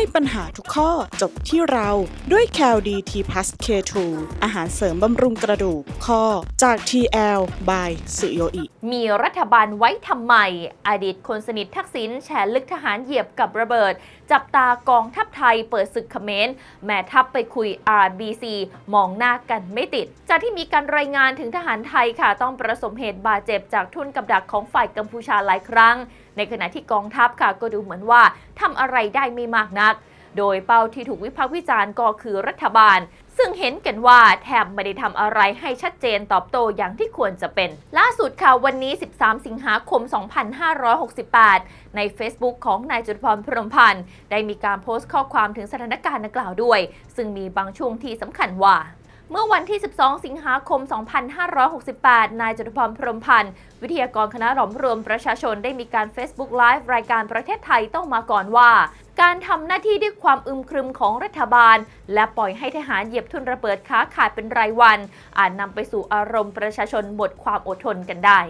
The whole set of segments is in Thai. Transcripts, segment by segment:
ให้ปัญหาทุกข้อจบที่เราด้วย c a l d t p l u s K2 อาหารเสริมบำรุงกระดูกข้อจาก TL by สุโยอิ มีรัฐบาลไว้ทำไม อดีตคนสนิททักษิณแฉลึกทหารเหยียบกับระเบิด จับตากองทัพไทยเปิดศึกเขมรแม่ทัพไปคุย RBC มองหน้ากันไม่ติด จากที่มีการรายงานถึงทหารไทยค่ะ ต้องประสบเหตุบาดเจ็บจากทุนกับดักของฝ่ายกัมพูชาหลายครั้ง ในขณะที่กองทัพค่ะก็ดูเหมือนว่าทำอะไรได้ไม่มากนัก โดยเป้าที่ถูกวิพากษ์วิจารณ์ก็คือรัฐบาล ซึ่งเห็นกันว่าแทบไม่ได้ทำอะไรให้ชัดเจนตอบโต้อย่างที่ควรจะเป็น ล่าสุดค่ะวันนี้ 13 สิงหาคม 2568 ใน Facebook ของนายจุลพรพรหมพันธ์ได้มีการโพสต์ข้อความถึงสถานการณ์ดังกล่าวด้วย ซึ่งมีบางช่วงที่สำคัญว่า เมื่อวันที่ 12 สิงหาคม 2568 นายจตุพรพรมพันธ์ วิทยากรคณะหลอมรวมประชาชนได้มีการ Facebook Live รายการประเทศไทยต้องมาก่อนว่า การทำหน้าที่ด้วยความอึมครึมของรัฐบาล และปล่อยให้ทหารเหยียบทุนระเบิดค้าขายเป็นรายวัน อาจนำไปสู่อารมณ์ประชาชนหมดความอดทนกันได้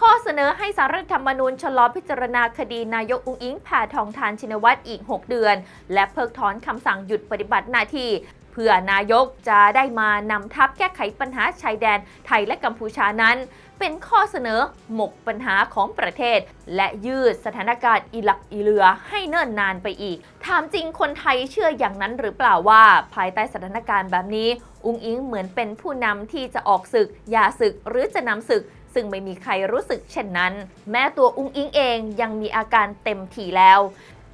ข้อเสนอให้สารรัฐธรรมนูญชะลอพิจารณาคดีนายกอุงอิงแผ่ทองทานชินวัตรอีก 6 เดือน และเพิกถอนคำสั่งหยุดปฏิบัติหน้าที่ เพื่อนายกจะได้มานำทัพแก้ไขปัญหาชายแดนไทยและกัมพูชานั้น เป็นข้อเสนอหมกปัญหาของประเทศ และยืดสถานการณ์อีหลักอีเลือให้เนิ่นนานไปอีก ถามจริงคนไทยเชื่ออย่างนั้นหรือเปล่าว่า ภายใต้สถานการณ์แบบนี้ อุงอิงเหมือนเป็นผู้นำที่จะออกศึกอย่าศึกหรือจะนำศึกซึ่งไม่มีใครรู้สึกเช่นนั้น แม้ตัวอุงอิงเองยังมีอาการเต็มถี่แล้ว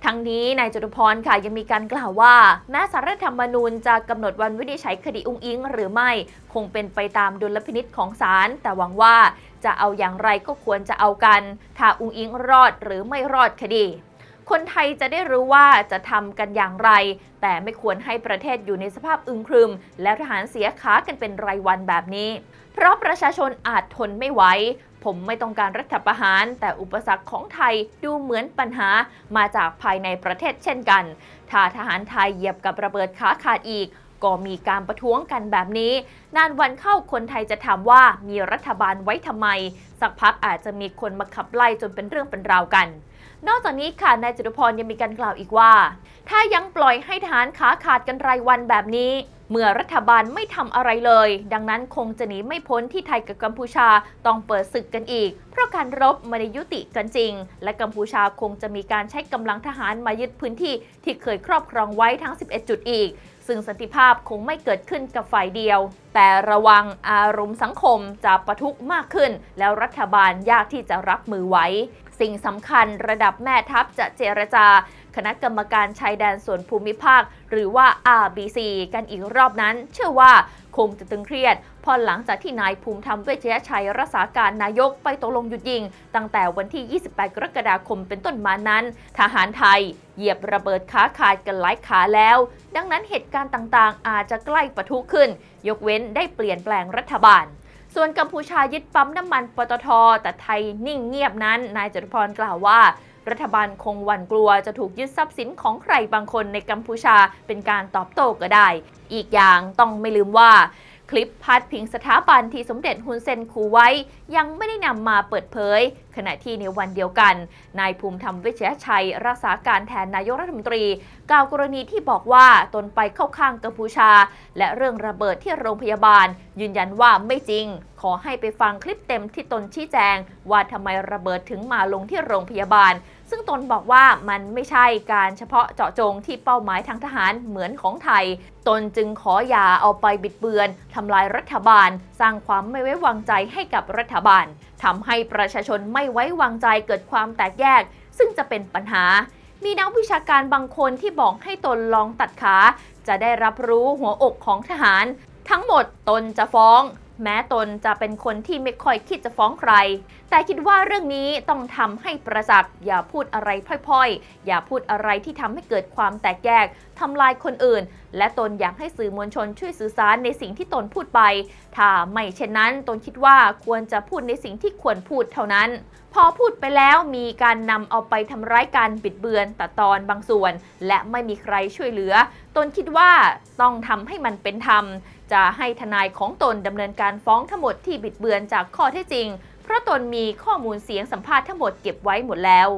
ทั้งนี้นายจตุพรค่ะยังมีการกล่าวว่า แม้สารรัฐธรรมนูญจะกำหนดวันวินิจฉัยคดีอุ้งอิง หรือไม่คงเป็นไปตามดุลพินิษของศาลแต่หวังว่าจะเอาอย่างไรก็ควรจะเอากันถ้าอุ้งอิงรอดหรือไม่รอดคดี คนไทยจะได้รู้ว่าจะทำกันอย่างไร แต่ไม่ควรให้ประเทศอยู่ในสภาพอึมครึม และทหารเสียขากันเป็นรายวันแบบนี้ เพราะประชาชนอาจทนไม่ไหว ผมไม่ต้องการรัฐประหาร แต่อุปสรรคของไทยดูเหมือนปัญหามาจากภายในประเทศเช่นกัน ถ้าทหารไทยเหยียบกับระเบิดขาขาดอีก ก็มีการประท้วงกันแบบนี้ นานวันเข้าคนไทยจะถามว่ามีรัฐบาลไว้ทำไม สักพักอาจจะมีคนมาขับไล่จนเป็นเรื่องเป็นราวกันนอกจากนี้ค่ะ นายจตุพรยังมีการกล่าวอีกว่า ถ้ายังปล่อยให้ทหารขาขาดกันรายวันแบบนี้ เมื่อรัฐบาลไม่ทำอะไรเลย ดังนั้นคงจะหนีไม่พ้นที่ไทยกับกัมพูชาต้องเปิดศึกกันอีก เพราะการรบไม่ได้ยุติกันจริง และกัมพูชาคงจะมีการใช้กำลังทหารมายึดพื้นที่ที่เคยครอบครองไว้ทั้ง 11 จุดอีก ซึ่งสันติภาพคงไม่เกิดขึ้นกับฝ่ายเดียว แต่ระวังอารมณ์สังคมจะประทุมากขึ้น แล้วรัฐบาลยากที่จะรับมือไว้ สิ่งสำคัญระดับแม่ทัพจะเจรจา คณะกรรมการชายแดนส่วนภูมิภาค หรือว่า RBC กันอีกรอบนั้น เชื่อว่าคงจะตึงเครียดพอหลังจากที่นายภูมิธรรมเวชยชัยรักษาการนายกไปตกลงหยุดยิง ตั้งแต่วันที่ 28 กรกฎาคมเป็นต้นมานั้น ทหารไทยเหยียบระเบิดขาขาดกันหลายขาแล้ว ดังนั้นเหตุการณ์ต่างๆ อาจจะใกล้ปะทุขึ้น ยกเว้นได้เปลี่ยนแปลงรัฐบาลส่วนกัมพูชายึดปั๊มน้ำมันปตท แต่ไทยนิ่งเงียบนั้น นายจตุพรกล่าวว่า รัฐบาลคงหวั่นกลัวจะถูกยึดทรัพย์สินของใครบางคนในกัมพูชาเป็นการตอบโต้ก็ได้ อีกอย่างต้องไม่ลืมว่าคลิปพาดพิงสถาบันที่สมเด็จฮุนเซนคูไว้ ยังไม่ได้นำมาเปิดเผย ขณะที่ในวันเดียวกัน นายภูมิธรรมเวชยชัย รักษาการแทนนายกรัฐมนตรี กล่าวกรณีที่บอกว่าตนไปเข้าข้างกัมพูชา และเรื่องระเบิดที่โรงพยาบาล ยืนยันว่าไม่จริง ขอให้ไปฟังคลิปเต็มที่ตนชี้แจง ว่าทำไมระเบิดถึงมาลงที่โรงพยาบาล ซึ่งตนบอกว่ามันไม่ใช่การเฉพาะเจาะจงที่เป้าหมายทางทหารเหมือนของไทย ตนจึงขออย่าเอาไปบิดเบือนทำลายรัฐบาล สร้างความไม่ไว้วางใจให้กับรัฐบาลทำให้ประชาชนไม่ไว้วางใจเกิดความแตกแยก ซึ่งจะเป็นปัญหา มีนักวิชาการบางคนที่บอกให้ตนลองตัดขา จะได้รับรู้หัวอกของทหาร ทั้งหมดตนจะฟ้อง แม้ตนจะเป็นคนที่ไม่ค่อยคิดจะฟ้องใคร แต่คิดว่าเรื่องนี้ต้องทำให้ประจักษ์อย่าพูดอะไรพล่อยๆ อย่าพูดอะไรที่ทำให้เกิดความแตกแยกทำลายคนอื่น และตนอยากให้สื่อมวลชนช่วยสื่อสารในสิ่งที่ตนพูดไป ถ้าไม่เช่นนั้นตนคิดว่าควรจะพูดในสิ่งที่ควรพูดเท่านั้น พอพูดไปแล้วมีการนำเอาไปทำร้ายการบิดเบือนตัดตอนบางส่วน และไม่มีใครช่วยเหลือ ตนคิดว่าต้องทำให้มันเป็นธรรม จะให้ทนายของตนดำเนินการฟ้องทั้งหมดที่บิดเบือนจากข้อเท็จจริง เพราะตนมีข้อมูลเสียงสัมภาษณ์ทั้งหมดเก็บไว้หมดแล้ว